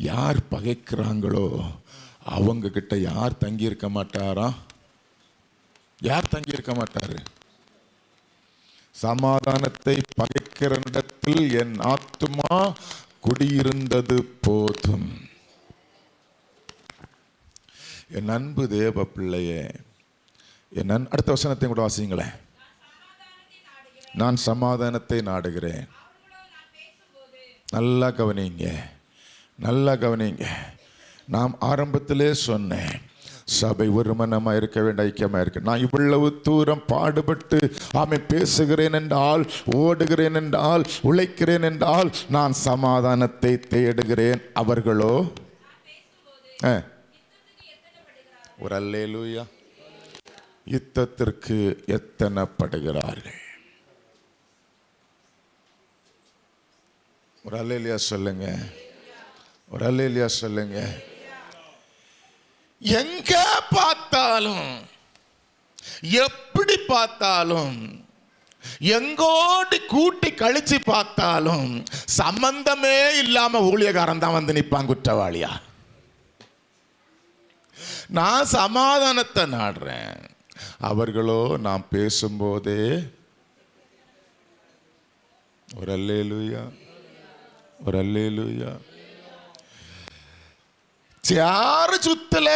யார் பகைக்கிறாங்களோ அவங்க கிட்ட யார் தங்கியிருக்க மாட்டாரா? யார் தங்கியிருக்க மாட்டாரு? சமாதானத்தை பகைக்கிற இடத்தில் என் ஆத்துமா குடியிருந்தது போதும். என் அன்பு தேவ பிள்ளையே என் நன் அடுத்த வசனத்தை கூட வாசிங்களேன். நான் சமாதானத்தை நாடுகிறேன். நல்லா கவனிங்க. நல்லா கவனிங்க. நாம் ஆரம்பத்திலே சொன்னேன் சபை ஒருமனமாக இருக்க வேண்டிய ஐக்கியமாக இருக்கு. நான் இவ்வளவு தூரம் பாடுபட்டு ஆமை பேசுகிறேன் என்றால் ஓடுகிறேன் என்றால் உழைக்கிறேன் என்றால் நான் சமாதானத்தை தேடுகிறேன். அவர்களோ? ஆ. ஒரு அல்லேலூயா. யுத்தத்திற்கு எத்தனைப்படுகிறார்கள்? ஒரு அல்லேலியா சொல்லுங்கள் ஒரு அல்லேலியா சொல்லுங்க. எங்க பார்த்தாலும் எப்படி பார்த்தாலும் எங்கோடி கூட்டி கழிச்சு பார்த்தாலும் சம்பந்தமே இல்லாம ஊழியக்காரன் தான் வந்து நிற்பான் குற்றவாளியா? நான் சமாதானத்தை நாடுறேன். அவர்களோ நான் பேசும்போதே ஒரு அல்லேலூயா? ஒரு அல்லேலூயா? யாரு சுத்தல